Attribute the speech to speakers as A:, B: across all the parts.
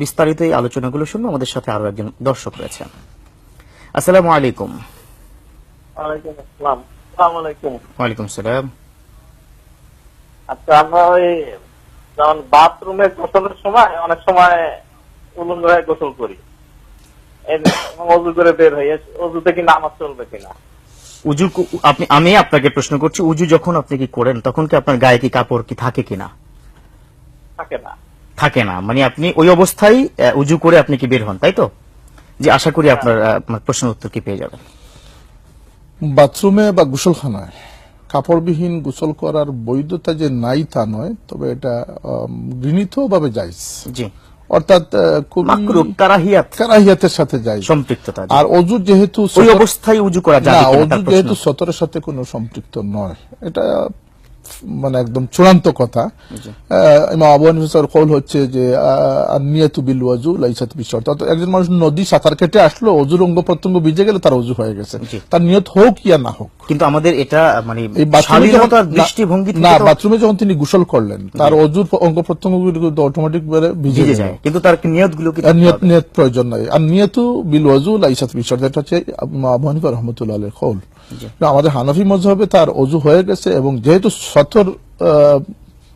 A: বিস্তারিত এই আলোচনাগুলো শুনব। আমাদের সাথে আরও একজন দর্শক রয়েছেন আসসালামু আলাইকুম।
B: ওয়ালাইকুম
A: সালাম।
B: আচ্ছা আমরা ওই যেমন বাথরুমে গোসলের সময় অনেক সময় উলঙ্গ হয়ে গোসল করি। অজু করে বের অজুতে কি নামাজ চলবে কিনা?
A: উজু আপনি আমি আপনাকে প্রশ্ন করছি উজু যখন আপনি কি করেন তখন কি আপনার গায়ে কি কাপড় কি থাকে কিনা?
B: থাকে না।
A: থাকে না। মানে আপনি ওই অবস্থায় উজু করে আপনি কি বের হন তাই তো? যে আশা করি আপনার আহ, আপনার প্রশ্নের উত্তর কি পেয়ে যাবেন।
C: বাথরুমে বা গোসলখানায় কাপড়বিহীন গোসল করার বৈধতা যে নাই তা নয় তবে এটা গৃহীত ভাবে যাইজ
A: জি।
C: অর্থাৎ কারাহিয়াতের সাথে যাই
A: সম্পৃক্ততা।
C: আর অজু যেহেতু
A: ওই অবস্থায় উজু করা
C: না অজু যেহেতু সতরের সাথে কোনো সম্পৃক্ত নয় এটা মানে একদম চূড়ান্ত কথা। ইমাম আবু হানিফার কৌল হচ্ছে যে নিয়তু বিল ওয়াজু লাইসাত বিশর্ত অর্থাৎ একজন মানুষ নদী সাঁতার কেটে আসলো অজুর অঙ্গ প্রত্যঙ্গ ভিজে গেলে তার অজু হয়ে গেছে। তার নিয়ত হোক ইয়া না হোক।
A: কিন্তু আমাদের এটা মানে দৃষ্টিভঙ্গি
C: না বাথরুমে যখন তিনি গোসল করলেন তার অজুর অঙ্গ প্রত্যঙ্গ অটোমেটিক ভিজে
A: ভিজে
C: যায়।
A: কিন্তু তার
C: নিয়তগুলো নিয়ত নিয়ত প্রয়োজন নাই। আর নিয়তু বিল ওয়াজু লাইসাত বিশর্ত এটা হচ্ছে ইমাম আবু হানিফা রহমতুল্লাহ কৌল। না, আমাদের হানাফি মজহবে তার অজু হয়ে গেছে এবং যেহেতু সতর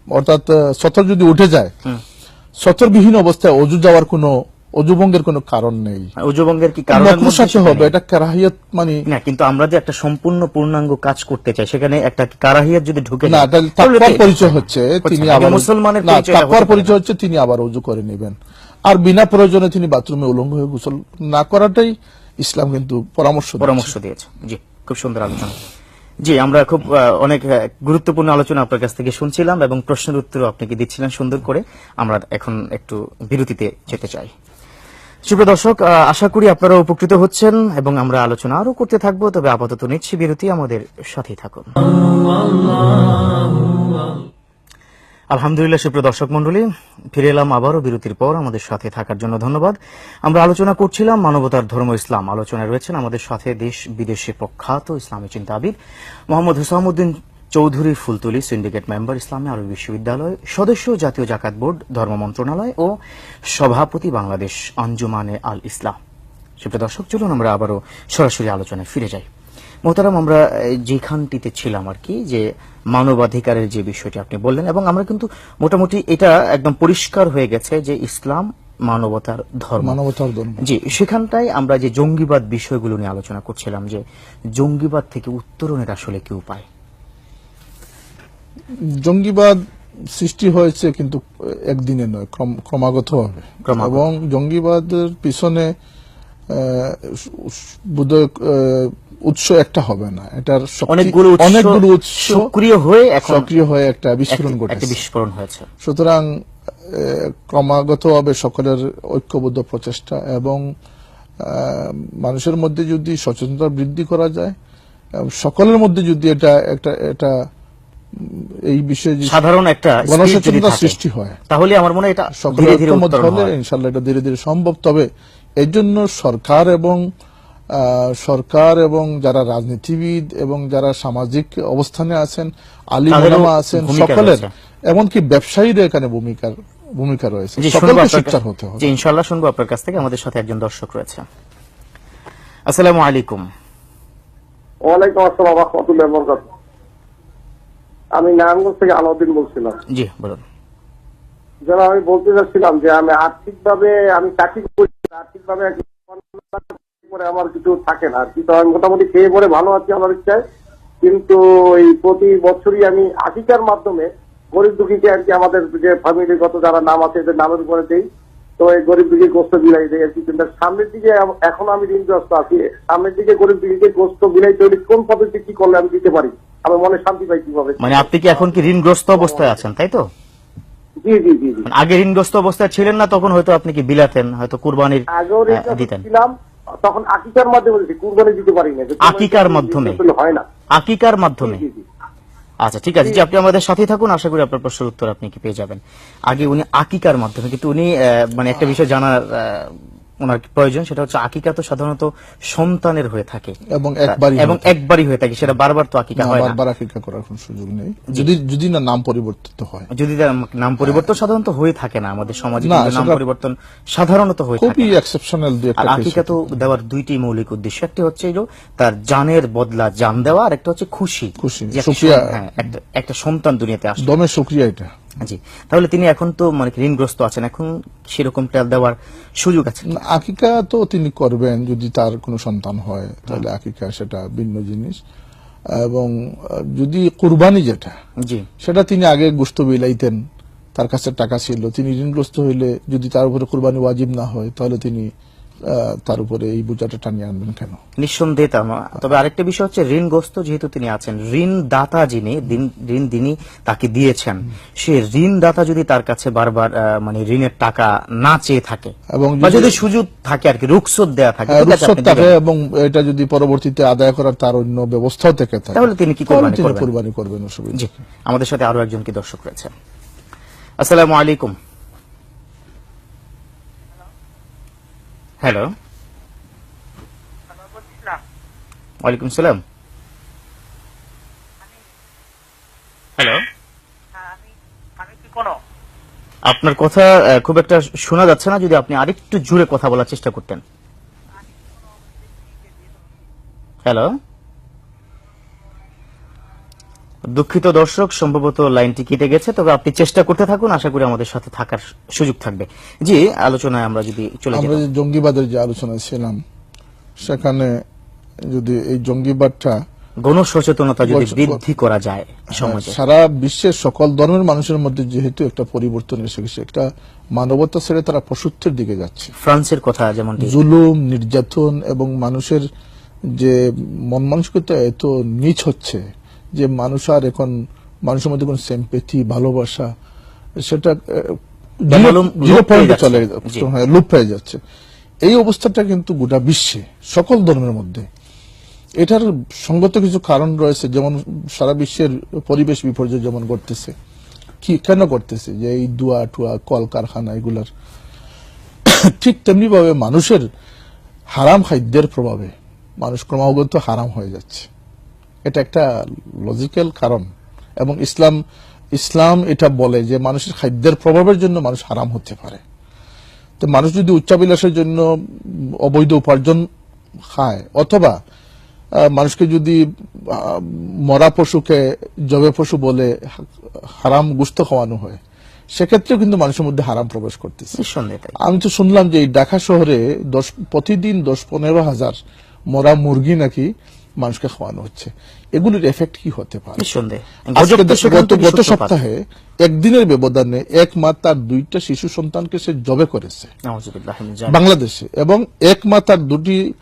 C: অর্থাৎ সতর যদি উঠে যায় সতরবিহীন অবস্থায় অজু যাওয়ার কোনো অজুভঙ্গের কোনো কারণ নেই।
A: উজুবঙ্গের কি কারণ
C: সাথে হবে এটা কারাহিয়াত মানে
A: না কিন্তু আমরা যে একটা সম্পূর্ণ পূর্ণাঙ্গ কাজ করতে চাই সেখানে একটা কারাহিয়াত যদি ঢুকে
C: না পরিচয় হচ্ছে তিনি আবার
A: মুসলমানের
C: পরিচয় হচ্ছে তিনি আবার অজু করে নেবেন। আর বিনা প্রয়োজনে তিনি বাথরুমে উলঙ্গ হয়ে গোসল না করাটাই ইসলাম কিন্তু পরামর্শ
A: পরামর্শ দিয়েছে জি। খুব সুন্দর আলোচনা। জি, আমরা খুব অনেক গুরুত্বপূর্ণ আলোচনা আপনার কাছ থেকে শুনছিলাম এবং প্রশ্নের উত্তর আপনাকে দিচ্ছিলেন সুন্দর করে। আমরা এখন একটু বিরতিতে যেতে চাই। সুপ্র দর্শক আশা করি আপনারা উপকৃত হচ্ছেন এবং আমরা আলোচনা আরও করতে থাকব, তবে আপাতত নিচ্ছি বিরতি, আমাদের সাথেই থাকুন। আলহামদুলিল্লাহ, সুপ্রিয় দর্শক মন্ডলী ফিরে এলাম আবারও বিরতির পর আমাদের সাথে থাকার জন্য ধন্যবাদ। আমরা আলোচনা করছিলাম মানবতার ধর্ম ইসলাম। আলোচনায় রয়েছেন আমাদের সাথে দেশ বিদেশে প্রখ্যাত ইসলামী চিন্তাবিদ মোহাম্মদ হুসামুদ্দিন চৌধুরী ফুলতলি সিন্ডিকেট মেম্বার ইসলামী আরবি বিশ্ববিদ্যালয় সদস্য, জাতীয় জাকাত বোর্ড, ধর্ম মন্ত্রণালয় ও সভাপতি বাংলাদেশ আঞ্জুমানে আল ইসলাম সুপ্রিয় দর্শক, চলুন আমরা আবারও সরাসরি আলোচনায় ফিরে যাই। মোহতারাম আমরা যেখানটিতে ছিলাম আর কি যে মানবাধিকারের যে বিষয়টি আপনি বললেন এবং আমরা কিন্তু মোটামুটি এটা একদম পরিষ্কার হয়ে গেছে যে ইসলাম মানবতার ধর্ম।
C: মানবতার ধর্ম।
A: জি সেখানটায় আমরা যে জঙ্গিবাদ বিষয়গুলো নিয়ে আলোচনা করছিলাম যে জঙ্গিবাদ থেকে উত্তরণের আসলে কি উপায়?
C: জঙ্গিবাদ সৃষ্টি হয়েছে কিন্তু একদিনে নয় ক্রম- ক্রমাগতভাবে। এবং জঙ্গিবাদের পিছনে বোধহয় উৎস একটা হবে না। এটার
A: অনেকগুলো উৎস
C: অনেকগুলো উৎস
A: সক্রিয় হয়ে
C: সক্রিয় হয়ে একটা বিস্ফোরণ ঘটেছে।
A: বিস্ফোরণ হয়েছে।
C: সুতরাং আহ, ক্রমাগতভাবে সকলের ঐক্যবদ্ধ প্রচেষ্টা এবং মানুষের মধ্যে যদি সচেতনতা বৃদ্ধি করা যায় সকলের মধ্যে যদি এটা একটা এটা এই বিষয়ে
A: সাধারণ একটা
C: গণসচেতনতা সৃষ্টি হয়
A: তাহলে আমার মনে হয় এটা
C: সকলের
A: ধীরে
C: হলে ইনশাল্লাহ এটা ধীরে ধীরে সম্ভব। তবে এর জন্য সরকার এবং সরকার এবং যারা রাজনীতিবিদ এবং যারা সামাজিক অবস্থানে আছেন আলী মোলামা আছেন সকলের এমনকি ব্যবসায়ীরা এখানে ভূমিকার ভূমিকা রয়েছে। সকলকে শিক্ষার হতে হবে।
A: ইনশাল্লাহ শুনব আপনার কাছ থেকে। আমাদের সাথে একজন দর্শক রয়েছে। আসসালামু আলাইকুম।
B: ওয়ালাইকুম আসসালাম রহমতুল্লাহ বরকাত আমি নারায়ণগঞ্জ থেকে আলাউদ্দিন বলছিলাম।
A: জি বলুন।
B: যেন আমি বলতে চাচ্ছিলাম যে আমি আর্থিকভাবে আমি চাকরি করি আর্থিকভাবে করে আমার কিছু থাকে না আর কি তো আমি মোটামুটি খেয়ে পরে ভালো আছি আমার ইচ্ছায়। কিন্তু এই প্রতি বছরই আমি আকিকার মাধ্যমে গরিব দুঃখীকে আর কি আমাদের যে ফ্যামিলিগত যারা নাম আছে এদের নামের উপরে দেই। তো এই গরিব দুঃখী গোস্ত বিলাই দেয় আর কি কিন্তু সামনের দিকে এখন আমি ঋণগ্রস্ত আছি। সামনের দিকে গরিব দুঃখীকে গোস্ত বিলাই তৈরি কোন পদ্ধতি কি করলে আমি দিতে পারি? আমি মনে শান্তি পাই কীভাবে?
A: মানে আপনি কি এখন কি ঋণগ্রস্ত অবস্থায় আছেন তাই তো?
B: জি জি জি জি।
A: আগে ঋণগ্রস্ত অবস্থায় ছিলেন না তখন হয়তো আপনি কি বিলাতেন হয়তো কুরবানির দিতেন।
B: ছিলাম তখন আকিকার মাধ্যমে বলছি কুরবানি দিতে পারি না।
A: আকিকার মাধ্যমে?
B: হয় না।
A: আকিকার মাধ্যমে। আচ্ছা ঠিক আছে। যে আপনি আমাদের সাথে থাকুন। আশা করি আপনার প্রশ্নের উত্তর আপনি কি পেয়ে যাবেন। আগে উনি আকিকার মাধ্যমে কিন্তু উনি আহ, মানে একটা বিষয় জানার আহ, ওনার প্রয়োজন সেটা হচ্ছে আকিকা তো সাধারণত সন্তানের হয়ে থাকে।
C: এবং একবারই
A: এবং একবারই হয়ে থাকে সেটা বারবার তো আকিকা হয় না।
C: বারবার আকিকা করার কোনো সুযোগ নেই। যদি যদি না নাম পরিবর্তিত হয়।
A: যদি নাম পরিবর্তন সাধারণত হয়ে থাকে না আমাদের সমাজে নাম পরিবর্তন সাধারণত হয়ে থাকে
C: খুবই এক্সেপশনাল দুই একটা
A: আকিকা তো দেওয়ার দুইটি মৌলিক উদ্দেশ্য একটি হচ্ছে যে তার জানের বদলা জান দেওয়া আর একটা হচ্ছে খুশি।
C: খুশি,
A: হ্যাঁ, একটা একটা সন্তান দুনিয়াতে আসে
C: দমে শুক্রিয়া এটা।
A: জি। তাহলে তিনি এখন তো মানে ঋণগ্রস্ত আছেন। এখন সেরকম টেল দেওয়ার সুযোগ আছে
C: আকিকা তো তিনি করবেন যদি তার কোনো সন্তান হয়। তাহলে আকিকা সেটা ভিন্ন জিনিস। এবং যদি কুরবানি যেটা
A: জি।
C: সেটা তিনি আগে গোস্ত বিলাইতেন। তার কাছে টাকা ছিল। তিনি ঋণগ্রস্ত হইলে যদি তার উপরে কুরবানি ওয়াজিব না হয় তাহলে তিনি তার উপরে এই বোঝাটা টানিয়ে আনবেন কেন?
A: নিঃসন্দেহে তা নয়। তবে আরেকটা বিষয় হচ্ছে ঋণগ্রস্ত যেহেতু তিনি আছেন ঋণ দাতা যিনি ঋণ যিনি তাকে দিয়েছেন সে ঋণ দাতা যদি তার কাছে বারবার মানে ঋণের টাকা না চেয়ে থাকে
C: এবং যদি-
A: সুযোগ থাকে আর কি রুকসত দেয়া থাকে
C: হ্যাঁ,
A: আপনি
C: থাকে এবং এটা যদি পরবর্তীতে আদায় করার তার অন্য ব্যবস্থাও থেকে থাকে
A: তাহলে তিনি কি কোরবানি
C: তিনি
A: করবেন?
C: কোরবানি করবেন অসুবিধা
A: জি আমাদের সাথে আরও একজন কি দর্শক রয়েছে। আসসালামু আলাইকুম। হ্যালো ওয়ালাইকুম সালাম হ্যালো আপনার কথা খুব একটা শোনা যাচ্ছে না যদি আপনি আরেকটু জুড়ে কথা বলার চেষ্টা করতেন হ্যালো দুঃখিত দর্শক সম্ভবত লাইনটি কেটে গেছে তবে আপনি চেষ্টা করতে থাকুন আশা করি আমাদের সাথে থাকার সুযোগ থাকবে। জি আলোচনায় আমরা যদি চলে
C: আমরা
A: যাই
C: যে জঙ্গিবাদের যে আলোচনা ছিলাম সেখানে যদি এই জঙ্গিবাদটা
A: গণসচেতনতা যদি বৃদ্ধি করা যায় সমাজে।
C: সারা বিশ্বের সকল ধর্মের মানুষের মধ্যে যেহেতু একটা পরিবর্তন এসে গেছে একটা মানবতা ছেড়ে তারা পশুত্বের দিকে যাচ্ছে।
A: ফ্রান্সের কথা যেমনটি
C: জুলুম নির্যাতন এবং মানুষের যে মন মানসিকতা এত নিচ হচ্ছে যে মানুষ আর এখন মানুষের মধ্যে কোন সেম্পেথি ভালোবাসা সেটা জিরো
A: লোপ
C: পয়েন্টে। চলে। হ্যাঁ, হয়ে যাচ্ছে। এই অবস্থাটা কিন্তু গোটা বিশ্বে সকল ধর্মের মধ্যে। এটার সঙ্গত কিছু কারণ রয়েছে যেমন সারা বিশ্বের পরিবেশ বিপর্যয় যেমন ঘটতেছে। কি কেন করতেছে যে এই দুয়া টুয়া কলকারখানা এগুলার। ঠিক তেমনি ভাবে মানুষের হারাম খাদ্যের প্রভাবে মানুষ ক্রমাগত হারাম হয়ে যাচ্ছে। এটা একটা লজিক্যাল কারণ। এবং ইসলাম ইসলাম এটা বলে যে মানুষের খাদ্যের প্রভাবের জন্য মানুষ হারাম হতে পারে। তো মানুষ যদি উচ্চাবিলাসের জন্য অবৈধ উপার্জন খায় অথবা মানুষকে যদি মরা পশুকে জবে পশু বলে হারাম গুস্ত খাওয়ানো হয় সেক্ষেত্রেও কিন্তু মানুষের মধ্যে হারাম প্রবেশ করতেছে। আমি তো শুনলাম যে এই ঢাকা শহরে দশ প্রতিদিন দশ পনেরো হাজার মরা মুরগি নাকি মানুষকে খাওয়ানো হচ্ছে। এগুলির এফেক্ট কি হতে পারে? গত। সপ্তাহে একদিনের ব্যবধানে এক মা তার দুইটা শিশু সন্তানকে সে জবে করেছে। বাংলাদেশে। এবং এক মা তার দুটি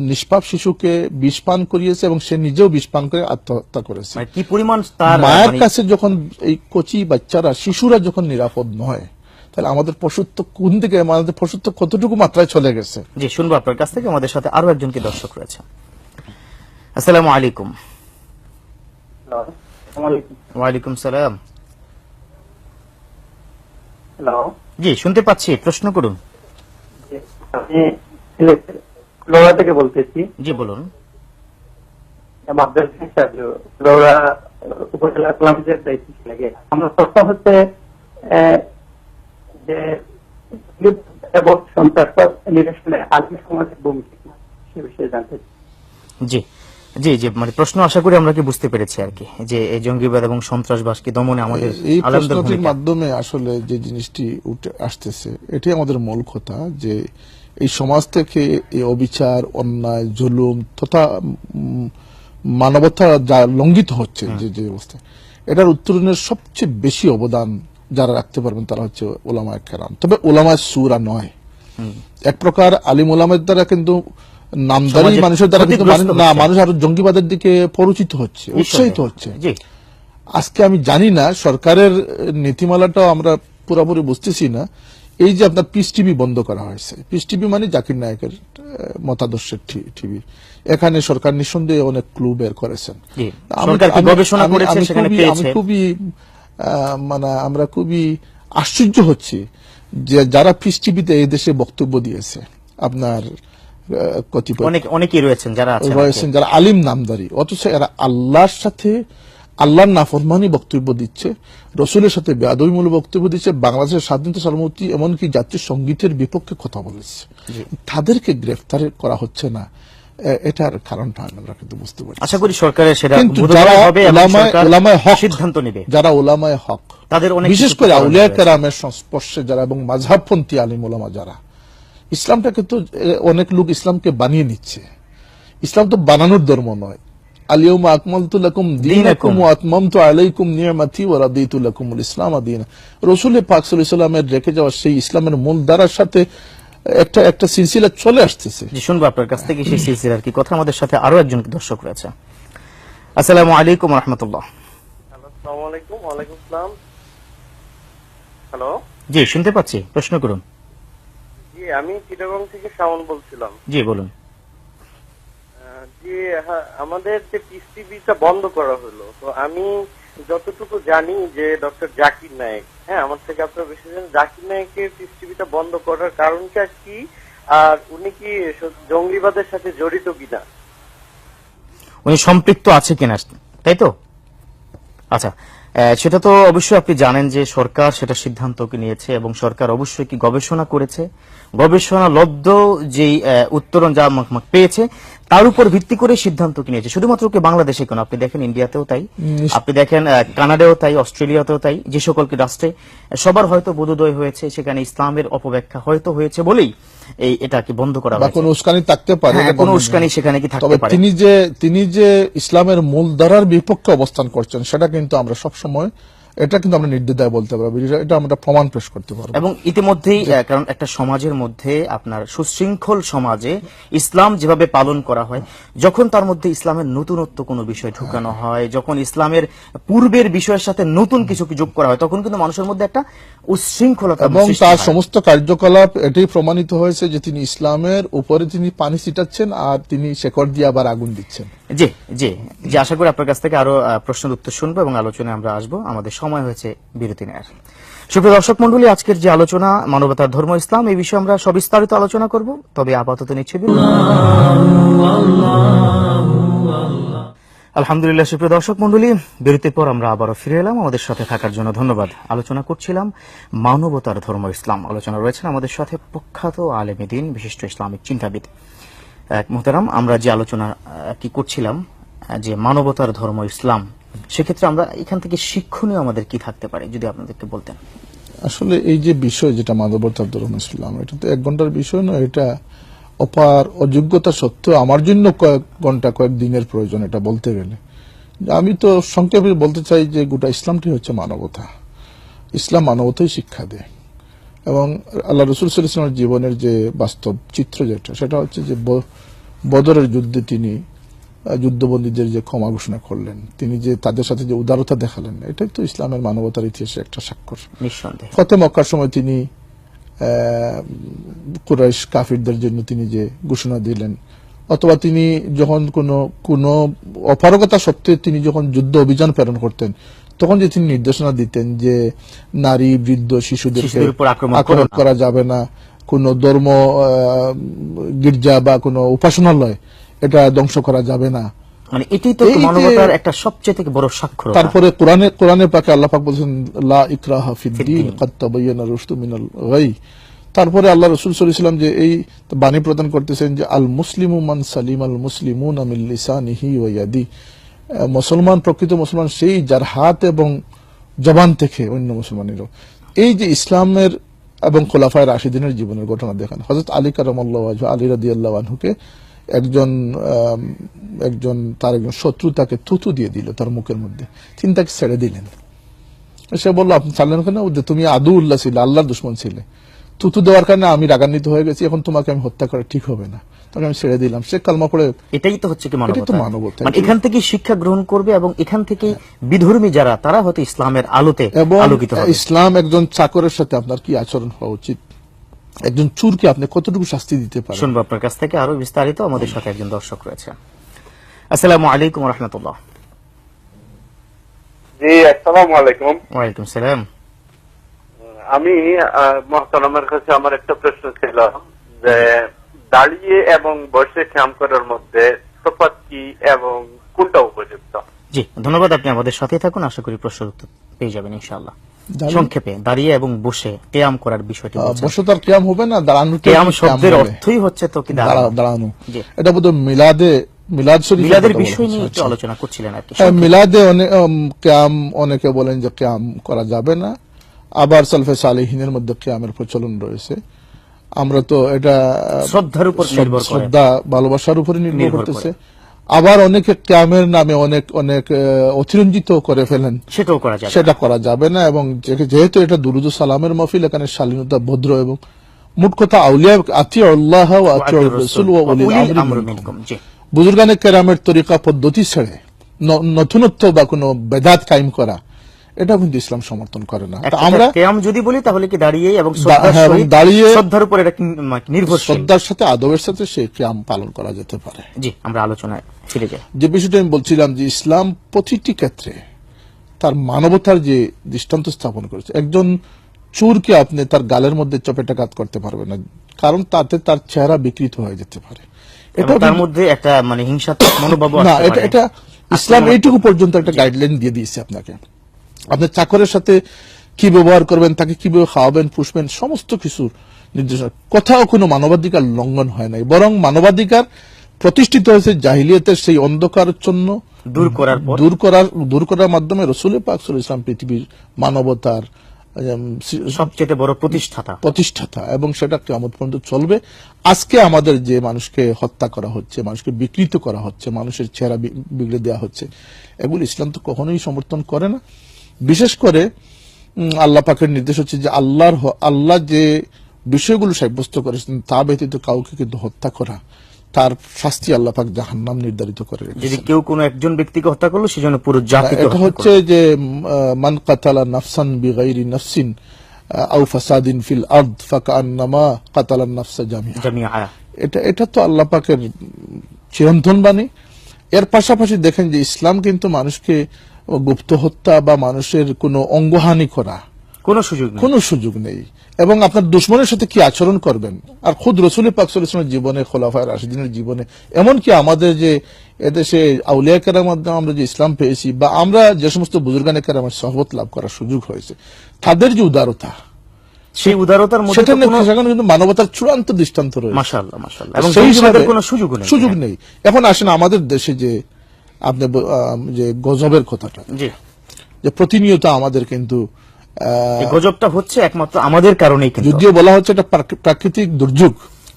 C: নিষ্পাপ শিশুকে বিষ পান করিয়েছে এবং সে নিজেও বিষ পান করে আত্মহত্যা করেছে।
A: মানে কি পরিমাণ
C: মায়ের
A: মানে
C: কাছে যখন এই কচি বাচ্চারা শিশুরা যখন নিরাপদ নয় তাহলে আমাদের পশুত্ব কোন দিকে আমাদের পশুত্ব কতটুকু মাত্রায় চলে গেছে?
A: জি শুনব আপনার কাছ থেকে। আমাদের সাথে আরও একজনকে দর্শক রয়েছে। আসসালামু আলাইকুম। ওয়ালাইকুম সালাম। জি শুনতে পাচ্ছি প্রশ্ন করুন।
D: থেকে বলতেছি।
A: জি বলুন।
D: উপজেলা দায়িত্ব লাগে? আমার প্রশ্ন হচ্ছে যে এবং সন্ত্রাসবাদ নিরসনে আর্মি সমাজের ভূমিকা সে বিষয়ে জানতে চাই।
A: জি। জি জি মানে প্রশ্ন আশা করি আমরা কি বুঝতে পেরেছি আর কি যে এই জঙ্গিবাদ এবং সন্ত্রাসবাদকে দমনে আমাদের
C: এই প্রশ্নটির মাধ্যমে আসলে যে জিনিসটি উঠে আসতেছে এটাই আমাদের মূল কথা যে এই সমাজ থেকে এই অবিচার অন্যায় জুলুম তথা মানবতা যা লঙ্ঘিত হচ্ছে যে যে অবস্থা এটার উত্তরণের সবচেয়ে বেশি অবদান যারা রাখতে পারবেন তারা হচ্ছে ওলামায় কেরাম। তবে ওলামায় সুরা নয়। এক প্রকার আলিম ওলামের দ্বারা কিন্তু নামদারি মানুষের দ্বারা না মানুষ আরও জঙ্গিবাদের দিকে পরিচিত হচ্ছে উৎসাহিত হচ্ছে। আজকে আমি জানি না সরকারের নীতিমালাটাও আমরা পুরোপুরি বুঝতেছি না। এই যে আপনার পিস টিভি বন্ধ করা হয়েছে পিস টিভি মানে জাকির নায়কের মতাদর্শের টিভি এখানে সরকার নিঃসন্দেহে অনেক ক্লু বের করেছেন। আমি- খুবই- মানে আমরা খুবই আশ্চর্য হচ্ছি যে যারা পিস টিভিতে এই দেশে বক্তব্য দিয়েছে আপনার কতিপয়
A: অনেক অনেকেই রয়েছেন যারা
C: রয়েছেন যারা আলিম নামদারি। অথচ এরা আল্লাহর সাথে আল্লাহর নাফরমানি বক্তব্য দিচ্ছে রসুলের সাথে বেয়াদবিমূলক বক্তব্য দিচ্ছে বাংলাদেশের স্বাধীনতা এমনকি জাতীয় সঙ্গীতের বিপক্ষে কথা বলেছে। তাদেরকে গ্রেফতার করা হচ্ছে না এটার কারণটা আমরা কিন্তু বুঝতে পারি
A: আশা করি সরকারের সেটা
C: যারা ওলামায়ে- হক
A: সিদ্ধান্ত নেবে।
C: যারা ওলামায় হক
A: তাদের অনেক
C: বিশেষ করে আউলিয়া। কেরামের সংস্পর্শে যারা এবং মাঝহাবপন্থী আলিম ওলামা যারা ইসলামটাকে তো অনেক লোক ইসলামকে বানিয়ে নিচ্ছে। ইসলাম তো বানানোর ধর্ম নয়। আলিয়ুমা আকমালতু লাকুম দীনাকুম ওয়া আতমামতু আলাইকুম নি'মাতি ওয়া রাদিতু লাকুমুল ইসলাম দীনা। রাসূল পাক সাল্লাল্লাহু আলাইহি রেখে যাওয়া সেই ইসলামের মূল ধারার সাথে একটা একটা সিলসিলা চলে আসতেছে।
A: জি শুনব আপনার কাছ থেকে সেই সিলসিলার কি কথা। আমাদের সাথে আরও একজন দর্শক রয়েছে। আসসালামু আলাইকুম রহমতুল্লাহ।
E: হ্যালো আসসালামু আলাইকুম ওয়ালাইকুম আসসালাম। হ্যালো।
A: জি শুনতে পাচ্ছি। প্রশ্ন করুন।
E: জি আমি চিটাগং থেকে শাওন বলছিলাম।
A: জি বলুন।
E: জি হ্যাঁ, আমাদের যে পিস টিভিটা বন্ধ করা হলো তো আমি যতটুকু জানি যে ডক্টর জাকির নায়েক হ্যাঁ আমার থেকে আপনার বেশি জানেন জাকির নায়েকের পিস টিভিটা বন্ধ করার কারণটা কি? আর উনি কি জঙ্গিবাদের সাথে জড়িত কিনা?
A: উনি সম্পৃক্ত আছে কিনা তাই তো? আচ্ছা সেটা তো অবশ্যই আপনি জানেন যে সরকার সেটা সিদ্ধান্ত নিয়েছে এবং সরকার অবশ্যই কি গবেষণা করেছে। গবেষণা লব্ধ যেই উত্তরণ যা পেয়েছে তার উপর ভিত্তি করে সিদ্ধান্ত নিয়েছে। শুধুমাত্র কি বাংলাদেশে কেন? আপনি দেখেন ইন্ডিয়াতেও তাই। আপনি দেখেন কানাডাও তাই অস্ট্রেলিয়াতেও তাই যে সকল কি রাষ্ট্রে সবার হয়তো বোধোদয় হয়েছে সেখানে ইসলামের অপব্যাখ্যা হয়তো হয়েছে বলেই এই এটাকে বন্ধ করা
C: বা কোনো উস্কানি থাকতে পারে
A: কোন
C: কোনো
A: উস্কানি সেখানে কি থাকতে পারে।
C: তিনি যে তিনি যে ইসলামের মূল ধারার বিপক্ষে অবস্থান করছেন সেটা কিন্তু আমরা সব সময় এটা কিন্তু আমরা নির্দ্বিধায় বলতে পারব এটা- আমরা প্রমাণ পেশ করতে পারব।
A: এবং ইতিমধ্যেই কারণ একটা সমাজের মধ্যে আপনার সুশৃঙ্খল সমাজে ইসলাম যেভাবে পালন করা হয় যখন তার মধ্যে ইসলামের নতুনত্ব কোনো বিষয় ঢুকানো হয় যখন ইসলামের পূর্বের বিষয়ের সাথে নতুন কিছু যোগ করা হয় তখন কিন্তু মানুষের মধ্যে একটা উচ্ছৃঙ্খলতা
C: এবং তার সমস্ত কার্যকলাপ এটাই প্রমাণিত হয়েছে যে তিনি ইসলামের উপরে তিনি পানি ছিটাচ্ছেন আর তিনি শেকড় দিয়ে আবার আগুন দিচ্ছেন।
A: জি জি জি, আশা করি আপনার কাছ থেকে আরও প্রশ্নের উত্তর শুনব এবং আলোচনায় আমরা আসব। আমাদের সময় হয়েছে বিরতি নেয়ার। সুপ্রিয় দর্শক মন্ডলী আজকের যে আলোচনা, মানবতার ধর্ম, ইসলাম, এই বিষয়ে আমরা সবিস্তারিত আলোচনা করব। তবে আপাতত নিচ্ছে। আলহামদুলিল্লাহ, সুপ্রিয় দর্শক মন্ডলী বিরতির পর আমরা আবারও ফিরে এলাম। আমাদের সাথে থাকার জন্য ধন্যবাদ। আলোচনা করছিলাম মানবতার ধর্ম, ইসলাম। আলোচনা রয়েছেন আমাদের সাথে প্রখ্যাত আলেমী দিন, বিশিষ্ট ইসলামিক চিন্তাবিদ। মোহতারাম, আমরা যে আলোচনা কি করছিলাম যে মানবতার ধর্ম, ইসলাম, সেক্ষেত্রে আমরা এখান থেকে শিক্ষণীয় আমাদের কি থাকতে পারে, যদি আপনাদেরকে বলতেন।
C: আসলে এই যে বিষয় যেটা মানবতার ধর্ম, ইসলাম, এটা তো এক ঘণ্টার বিষয় নয়, এটা অপার অযোগ্যতা সত্ত্বেও আমার জন্য কয়েক ঘণ্টা, কয়েক দিনের প্রয়োজন, এটা বলতে গেলে। আমি তো সংক্ষেপে বলতে চাই যে গোটা ইসলামটি হচ্ছে মানবতা। ইসলাম মানবতাই শিক্ষা দেয়। এবং আল্লাহ রসুল সাল্লামের জীবনের যে বাস্তব চিত্র যেটা সেটা হচ্ছে যে বদরের যুদ্ধে তিনি যুদ্ধবন্দীদের যে ক্ষমা ঘোষণা করলেন তিনি যে তাদের সাথে যে উদারতা দেখালেন এটাই তো ইসলামের মানবতার ইতিহাসে একটা স্বাক্ষর। ফতে মক্কার সময় তিনি কুরাইশ কাফিরদের জন্য তিনি যে ঘোষণা দিলেন অথবা তিনি যখন কোনো কোনো অপারগতা সত্ত্বেও তিনি যখন যুদ্ধ অভিযান প্রেরণ করতেন তখন যে তিনি নির্দেশনা দিতেন যে নারী বৃদ্ধ শিশুদের
A: আক্রমণ করো
C: যাবে না। কোনো ধর্ম গির্জা বা কোনো উপাসনালয় এটা ধ্বংস করা যাবে না।
A: মানে এটাই তো মানবতার একটা সবচেয়ে থেকে বড় স্বাক্ষর।
C: তারপরে কোরআনে কোরআনে পাকে আল্লাহ পাক বলছেন লা ইকরাহা ফিদ্দিন
A: ফিদ্দিন।
C: কাদ তাবায়্যানা রুশদু মিনাল গাই তারপরে আল্লাহ রাসূল সাল্লাল্লাহু যে এই বাণী প্রদান করতেছেন যে আল মুসলিমু মান সালিম আল মুসলিমুনা মিন লিসানিহি ওয়া ইয়াদি। আহ, মুসলমান, প্রকৃত মুসলমান, সেই যার হাত এবং জবান থেকে অন্য মুসলমানেরও। এই যে ইসলামের এবং খোলাফায় রাশিদিনের জীবনের ঘটনা দেখেন। হযরত আলী কারামাল্লাহ আলী রাদিয়াল্লাহু আনহুকে একজন একজন, তার একজন শত্রু তাকে থুতু দিয়ে দিল তার মুখের মধ্যে। তিনি তাকে ছেড়ে দিলেন। সে বলল, আপনি ছাড়লেন কেন? তুমি আদু উল্লাহ ছিলে, আল্লাহর দুশ্মন ছিলে। থুতু দেওয়ার কারণে আমি রাগান্বিত হয়ে গেছি, এখন তোমাকে আমি হত্যা করা ঠিক হবে না। তাকে আমি ছেড়ে দিলাম। সে কালমা পড়ে
A: এটাই তো হচ্ছে কি মানবতা। মানে এখান থেকে শিক্ষা গ্রহণ করবে এবং এখান থেকে বিধর্মী যারা তারা হয়তো ইসলামের আলোতে আলোকিত হবে।
C: ইসলাম একজন চাকরের সাথে আপনার কি আচরণ হওয়া উচিত? একজন চুরকে আপনি কতটুকু শাস্তি দিতে পারেন?
A: শুনব আপনার কাছ থেকে আরও বিস্তারিত। আমাদের সাথে একজন দর্শক রয়েছে। আসসালামু আলাইকুম রহমতুল্লাহ।
E: জি আসসালামু আলাইকুম।
A: ওয়ালাইকুম সালাম।
E: আমি আহ, মহতারামের কাছে আমার একটা প্রশ্ন ছিল যে
F: দাঁড়িয়ে এবং বসে ক্যাম্প করার মধ্যে তফাৎ কি এবং কোনটা উপযুক্ত?
A: জি ধন্যবাদ আপনি আমাদের সাথে থাকুন। আশা করি প্রশ্নের উত্তর পেয়ে যাবেন ইনশাআল্লাহ। সংক্ষেপে দাঁড়িয়ে এবং বসে কেয়াম করার বিষয়টি।
C: বসে তার কিয়াম হবে না দাঁড়ানো
A: কেয়াম শব্দের অর্থই হচ্ছে তো কি দাঁড়ানো।
C: এটা বোধ মিলাদে মিলাদ
A: মিলাদের বিষয় নিয়ে একটু আলোচনা করছিলেন আর কি।
C: হ্যাঁ, মিলাদে ক্যাম অনেকে বলেন যে ক্যাম করা যাবে না। আবার সালফে সালেহিনের মধ্যে ক্যামের প্রচলন রয়েছে। আমরা তো এটা
A: শ্রদ্ধার উপর
C: শ্রদ্ধা ভালোবাসার উপরে নির্ভর করতেছে। আবার অনেকে ক্যামের নামে অনেক অনেক অতিরঞ্জিত করে ফেলেন।
A: সেটাও করা যাবে।
C: সেটা করা যাবে না এবং যেহেতু এটা দুরুদ সালামের মফিল এখানে শালীনতা ভদ্র এবং মোট কথা আউলিয়া আতি আল্লাহ ও রসুল ও বুজুর্গানে কেরামের তরিকা পদ্ধতি ছেড়ে নতুনত্ব বা কোনো বেদাত কায়েম করা এটা কিন্তু ইসলাম সমর্থন করে না। আমরা
A: কেয়াম যদি বলি তাহলে কি দাঁড়িয়ে এবং
C: হ্যাঁ, দাঁড়িয়ে-
A: শ্রদ্ধার উপর এটা মানে
C: শ্রদ্ধার সাথে আদবের সাথে সেই ক্যাম পালন করা যেতে পারে।
A: জি আমরা আলোচনায় ফিরে যাই।
C: যে বিষয়টা আমি বলছিলাম যে ইসলাম প্রতিটি ক্ষেত্রে তার মানবতার যে দৃষ্টান্ত স্থাপন করেছে একজন চোরকে আপনি তার গালের মধ্যে চপেটাঘাত করতে পারবেন না কারণ তাতে তার চেহারা বিকৃত হয়ে যেতে পারে। এটা
A: তার মধ্যে একটা মানে হিংসাত্মক মনোভাব
C: না এটা এটা ইসলাম এইটুকু পর্যন্ত একটা গাইডলাইন দিয়ে দিয়েছে আপনাকে। আপনি চাকরের সাথে কি ব্যবহার করবেন তাকে কীভাবে খাওয়াবেন পুষবেন সমস্ত কিছুর নির্দেশনা কোথাও কোনো মানবাধিকার লঙ্ঘন হয় নাই বরং মানবাধিকার প্রতিষ্ঠিত হয়েছে জাহিলিয়াতের সেই অন্ধকারচ্ছন্ন
A: দূর করার
C: দূর করার দূর করার মাধ্যমে রসুল পাক সাল্লাল্লাহু আলাইহি ইসলাম পৃথিবীর মানবতার
A: সবচেয়ে বড় প্রতিষ্ঠাতা।
C: প্রতিষ্ঠাতা এবং সেটা কেমন পর্যন্ত চলবে। আজকে আমাদের যে মানুষকে হত্যা করা হচ্ছে মানুষকে বিকৃত করা হচ্ছে মানুষের চেহারা বিগড়ে দেওয়া হচ্ছে এগুলো ইসলাম তো কখনোই সমর্থন করে না। বিশেষ করে আল্লাহ পাকের নির্দেশ হচ্ছে যে আল্লাহর আল্লাহ যে বিষয়গুলো সাব্যস্ত করেছেন তা ব্যতীত কাউকে কিন্তু হত্যা করা তার শাস্তি আল্লাহ পাক জাহান্নাম নির্ধারিত করে
A: যদি কেউ কোনো একজন ব্যক্তিকে হত্যা করল সেজন্য পুরো জাতিকে
C: এটা হচ্ছে যে মান কাতালা নাফসান বিগাইরি নাফসিন আও ফাসাদিন ফিল আরদ ফাকান্নামা কাতালা নাফসা জামিয়া এটা এটা তো আল্লাহ পাকের চিরন্তন বাণী। এর পাশাপাশি দেখেন যে ইসলাম কিন্তু মানুষকে গুপ্ত হত্যা বা মানুষের কোনো অঙ্গহানি করা
A: কোনো সুযোগ
C: কোনো সুযোগ নেই। এবং আপনার দুশ্মনের সাথে কি আচরণ করবেন? আর খুদ রসুল পাকসলের জীবনে খোলাফায় রাশিদিনের জীবনে এমনকি আমাদের যে এদেশে আউলিয়া কেরার মাধ্যমে আমরা যে ইসলাম পেয়েছি বা আমরা যে সমস্ত বুজুর্গানে কেরামের সহবত লাভ করার সুযোগ হয়েছে তাদের যে উদারতা
A: সেই উদারতার মধ্যে
C: কিন্তু মানবতার চূড়ান্ত দৃষ্টান্ত রয়েছে।
A: মাশাআল্লাহ মাশাআল্লাহ। এবং
C: সেই হিসাবে
A: সুযোগ নেই।
C: সুযোগ নেই। এখন আসেন আমাদের দেশে যে আপনি যে গজবের কথাটা। যে প্রতিনিয়ত আমাদের কিন্তু
A: গজবটা হচ্ছে একমাত্র আমাদের কারণেই
C: যদিও বলা হচ্ছে এটা প্রাকৃতিক দুর্যোগ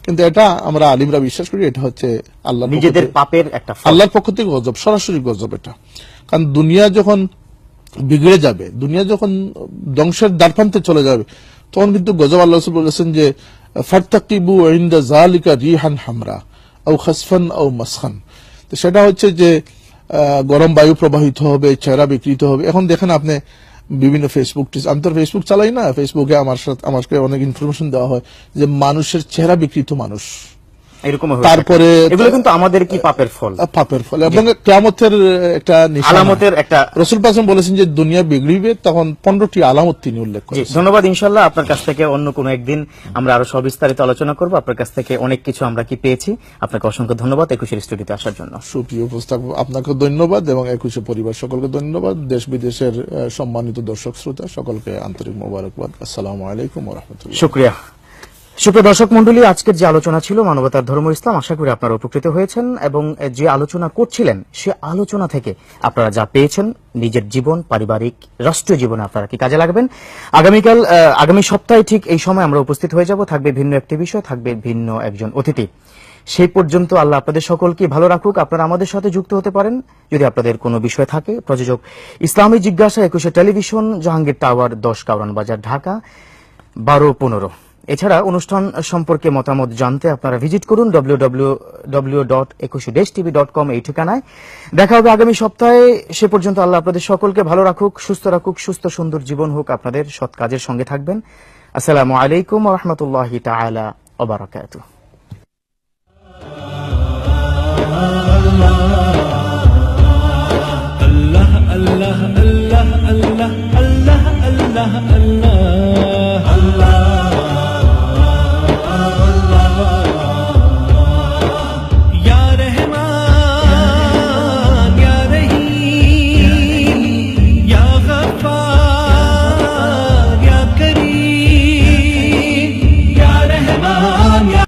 C: কিন্তু এটা আমরা আলিমরা বিশ্বাস করি এটা হচ্ছে আল্লাহ
A: নিজেদের পাপের একটা
C: আল্লাহর পক্ষ থেকে গজব সরাসরি গজব এটা। কারণ দুনিয়া যখন বিগড়ে যাবে দুনিয়া যখন ধ্বংসের দ্বারপ্রান্তে চলে যাবে তখন কিন্তু গজব আল্লাহ বলেছেন যে ফারতাকিবু ইনদা জালিকা রিহান হামরা আও খাসফান আও মাসখান। তো সেটা হচ্ছে যে গরম বায়ু প্রবাহিত হবে, চেহারা বিকৃত হবে। এখন দেখেন আপনি বিভিন্ন ফেসবুক আমি তো ফেসবুক চালাই না। ফেসবুকে আমার সাথে আমাকে অনেক ইনফরমেশন দেওয়া হয় যে মানুষের চেহারা বিকৃত মানুষ।
A: এরকম
C: তারপরে
A: এগুলো কিন্তু আমাদের কি পাপের ফল?
C: পাপের ফলে। এবং কেয়ামতের একটা
A: আলামতের একটা
C: রসুল পাসম বলেছেন যে দুনিয়া বিগড়িবে তখন পনেরোটি আলামত তিনি উল্লেখ
A: জি
C: করেছেন।
A: ধন্যবাদ ইনশাল্লাহ আপনার কাছ থেকে অন্য কোনো একদিন আমরা আরও সবিস্তারিত আলোচনা করব। আপনার কাছ থেকে অনেক কিছু আমরা কি পেয়েছি। আপনাকে অসংখ্য ধন্যবাদ একুশের স্টুডিওতে আসার জন্য।
C: সুপ্রিয় উপস্থাপক আপনাকে ধন্যবাদ এবং একুশে পরিবার সকলকে ধন্যবাদ। দেশ বিদেশের সম্মানিত দর্শক শ্রোতা সকলকে আন্তরিক মোবারকবাদ। আসসালামু আলাইকুম রহমতুল্লাহ।
A: শুক্রিয়া। সুপ্রিয় দর্শক মন্ডলী, আজকের যে আলোচনা ছিল মানবতার ধর্ম ইসলাম, আশা করি আপনারা উপকৃত হয়েছেন এবং যে আলোচনা করছিলেন, সে আলোচনা থেকে আপনারা যা পেয়েছেন, নিজের জীবন, পারিবারিক, রাষ্ট্রীয় জীবনে আপনারা কি কাজে লাগবেন? আগামীকাল আগামী সপ্তাহে ঠিক এই সময় আমরা উপস্থিত হয়ে যাব। থাকবে ভিন্ন একটি বিষয়, থাকবে ভিন্ন একজন অতিথি। সেই পর্যন্ত আল্লাহ আপনাদের সকলকে ভালো রাখুক। আপনারা আমাদের সাথে যুক্ত হতে পারেন। যদি আপনাদের কোনো বিষয় থাকে, প্রযোজক ইসলামী জিজ্ঞাসা, একুশে টেলিভিশন, জাহাঙ্গীর টাওয়ার, দশ কাউরান বাজার, ঢাকা, বারো পনেরো। এছাড়া অনুষ্ঠান সম্পর্কে মতামত জানতে আপনারা ভিজিট করুন ডব্লিউ ডট একুশে দেশ টিভি ডট কম এই ঠিকানায়। দেখা হবে আগামী সপ্তাহে। সে পর্যন্ত আল্লাহ আপনাদের সকলকে ভালো রাখুক সুস্থ রাখুক সুস্থ সুন্দর জীবন হোক আপনাদের সৎ কাজের সঙ্গে থাকবেন। আসসালামু আলাইকুম রহমতুল্লাহ
G: তালা ওবরাকাতু Allah, Allah, Allah, Allah, Allah,